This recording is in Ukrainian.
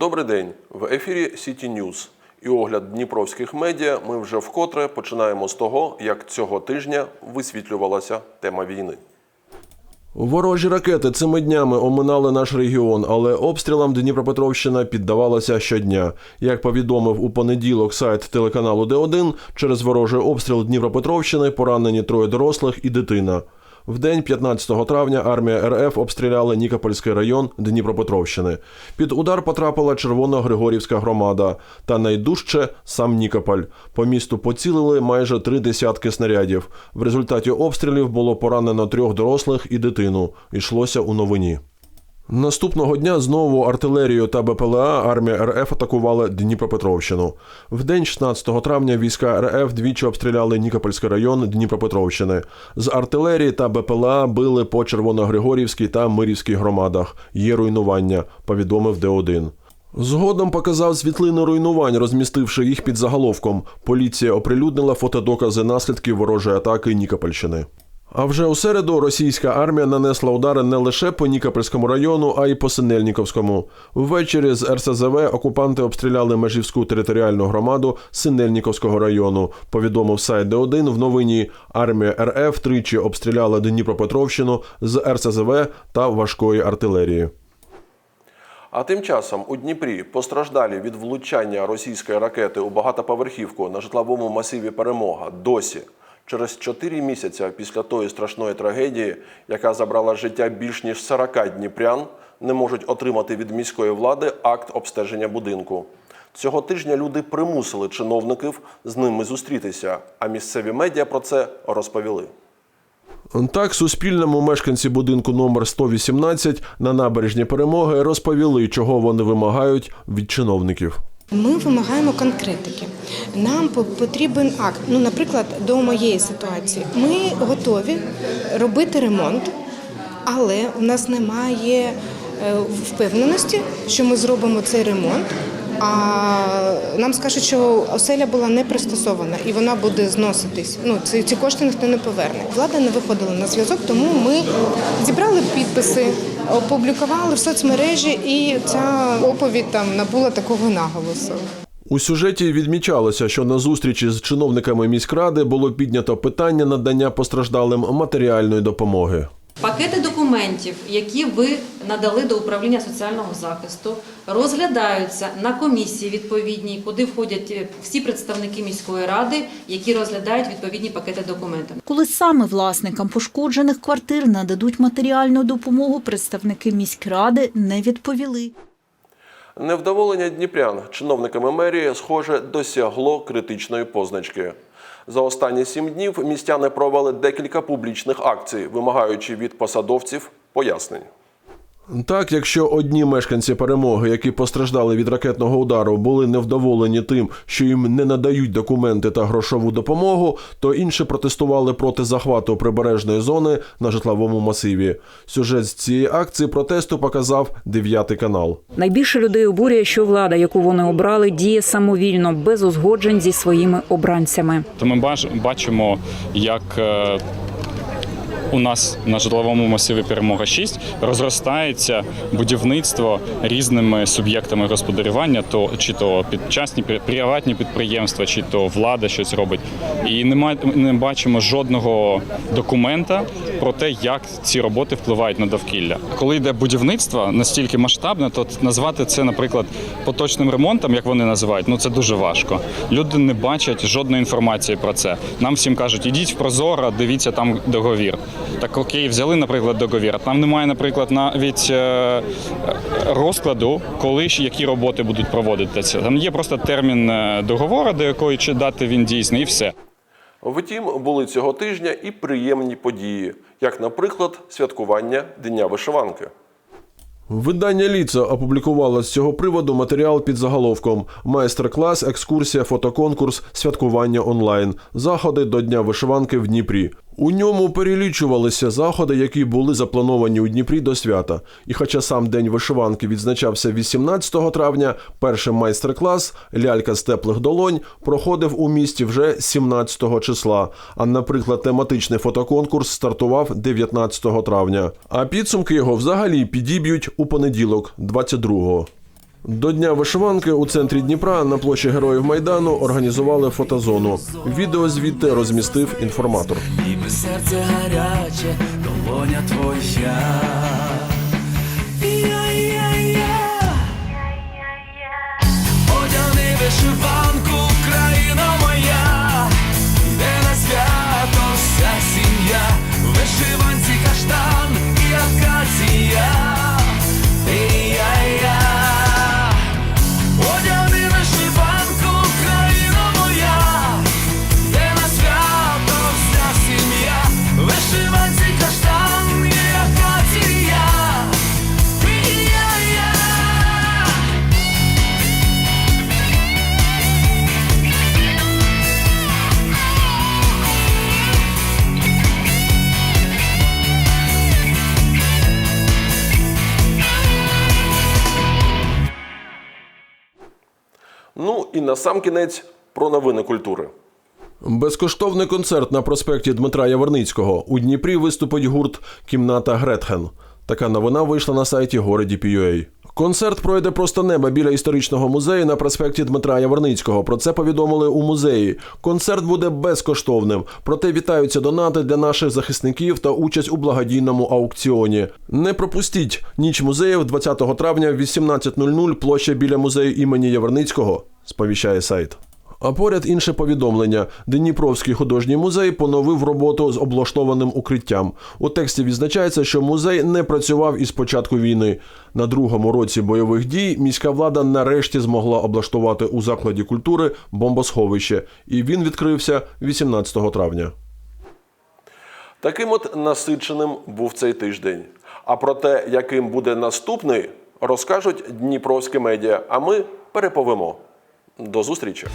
Добрий день. В ефірі Сіті Ньюз. І огляд дніпровських медіа ми вже вкотре починаємо з того, як цього тижня висвітлювалася тема війни. Ворожі ракети цими днями оминали наш регіон, але обстрілам Дніпропетровщина піддавалася щодня. Як повідомив у понеділок сайт телеканалу Д1, через ворожий обстріл Дніпропетровщини поранені троє дорослих і дитина. В день 15 травня армія РФ обстріляла Нікопольський район Дніпропетровщини. Під удар потрапила Червоно-Григорівська громада та найдужче сам Нікополь. По місту поцілили майже три десятки снарядів. В результаті обстрілів було поранено трьох дорослих і дитину. Йшлося у новині. Наступного дня знову артилерію та БПЛА армія РФ атакувала Дніпропетровщину. В день 16 травня війська РФ двічі обстріляли Нікопольський район Дніпропетровщини. З артилерії та БПЛА били по Червоногригорівській та Мирівській громадах. Є руйнування, повідомив Д1. Згодом показав світлини руйнувань, розмістивши їх під заголовком. Поліція оприлюднила фотодокази наслідків ворожої атаки Нікопольщини. А вже у середу російська армія нанесла удари не лише по Нікопольському району, а й по Синельніковському. Ввечері з РСЗВ окупанти обстріляли Межівську територіальну громаду Синельніковського району. Повідомив сайт Д1 в новині. Армія РФ тричі обстріляла Дніпропетровщину з РСЗВ та важкої артилерії. А тим часом у Дніпрі постраждалі від влучання російської ракети у багатоповерхівку на житловому масиві Перемога досі. Через 4 місяці після тої страшної трагедії, яка забрала життя більш ніж 40 дніпрян, не можуть отримати від міської влади акт обстеження будинку. Цього тижня люди примусили чиновників з ними зустрітися, а місцеві медіа про це розповіли. Так, Суспільному мешканці будинку номер 118 на набережні перемоги розповіли, чого вони вимагають від чиновників. Ми вимагаємо конкретики. Нам по- потрібен акт. Ну, наприклад, до моєї ситуації. Ми готові робити ремонт, але у нас немає е, впевненості, що ми зробимо цей ремонт. А нам скажуть, що оселя була не пристосована і вона буде зноситись. Ну ці, ці кошти ніхто не поверне. Влада не виходила на зв'язок, тому ми зібрали підписи, опублікували в соцмережі, і ця оповідь там набула такого наголосу. У сюжеті відмічалося, що на зустрічі з чиновниками міськради було піднято питання надання постраждалим матеріальної допомоги. Пакети документів, які ви надали до управління соціального захисту, розглядаються на комісії відповідній, куди входять е, всі представники міської ради, які розглядають відповідні пакети документів. Коли саме власникам пошкоджених квартир нададуть матеріальну допомогу, представники міськради не відповіли. Невдоволення дніпрян чиновниками мерії, схоже, досягло критичної позначки. За останні сім днів містяни провели декілька публічних акцій, вимагаючи від посадовців пояснень. Так, якщо одні мешканці перемоги, які постраждали від ракетного удару, були невдоволені тим, що їм не надають документи та грошову допомогу, то інші протестували проти захвату прибережної зони на житловому масиві. Сюжет з цієї акції протесту показав дев'ятий канал. Найбільше людей обурює, що влада, яку вони обрали, діє самовільно, без узгоджень зі своїми обранцями. То ми бач- бачимо, як е, у нас на житловому масиві Перемога 6 розростається будівництво різними суб'єктами господарювання, то чи то підчасні пі- приватні підприємства, чи то влада щось робить. І немає не бачимо жодного документа про те, як ці роботи впливають на довкілля. Коли йде будівництво настільки масштабне, то назвати це, наприклад, поточним ремонтом, як вони називають, ну це дуже важко. Люди не бачать жодної інформації про це. Нам всім кажуть, ідіть в Прозоро, дивіться там договір. Так окей, взяли, наприклад, договір. Там немає, наприклад, навіть е, розкладу, коли ж які роботи будуть проводитися. Там є просто термін е, договору, до якої чи дати він дійсний, і все. Втім, були цього тижня і приємні події, як, наприклад, святкування Дня вишиванки. Видання Ліца опублікувало з цього приводу матеріал під заголовком Майстер-клас, екскурсія, фотоконкурс, святкування онлайн. Заходи до Дня вишиванки в Дніпрі. У ньому перелічувалися заходи, які були заплановані у Дніпрі до свята. І хоча сам день вишиванки відзначався 18 травня, перший майстер-клас лялька з теплих долонь проходив у місті вже 17 числа. А, наприклад, тематичний фотоконкурс стартував 19 травня. А підсумки його взагалі підіб'ють у понеділок, 22-го. До Дня вишиванки у центрі Дніпра на площі Героїв Майдану організували фотозону. Відео звідти розмістив інформатор. Ніби серце гаряче, долоня твоя. І на сам кінець про новини культури. Безкоштовний концерт на проспекті Дмитра Яворницького. У Дніпрі виступить гурт Кімната Гретхен. Така новина вийшла на сайті городі П'юей. Концерт пройде просто неба біля історичного музею на проспекті Дмитра Яворницького. Про це повідомили у музеї. Концерт буде безкоштовним. Проте вітаються донати для наших захисників та участь у благодійному аукціоні. Не пропустіть ніч музеїв 20 травня в 18.00 площа біля музею імені Яворницького. Сповіщає сайт. А поряд інше повідомлення: Дніпровський художній музей поновив роботу з облаштованим укриттям. У тексті відзначається, що музей не працював із початку війни. На другому році бойових дій міська влада нарешті змогла облаштувати у закладі культури бомбосховище, і він відкрився 18 травня. Таким от насиченим був цей тиждень. А про те, яким буде наступний, розкажуть дніпровські медіа. А ми переповемо. До зустрічі!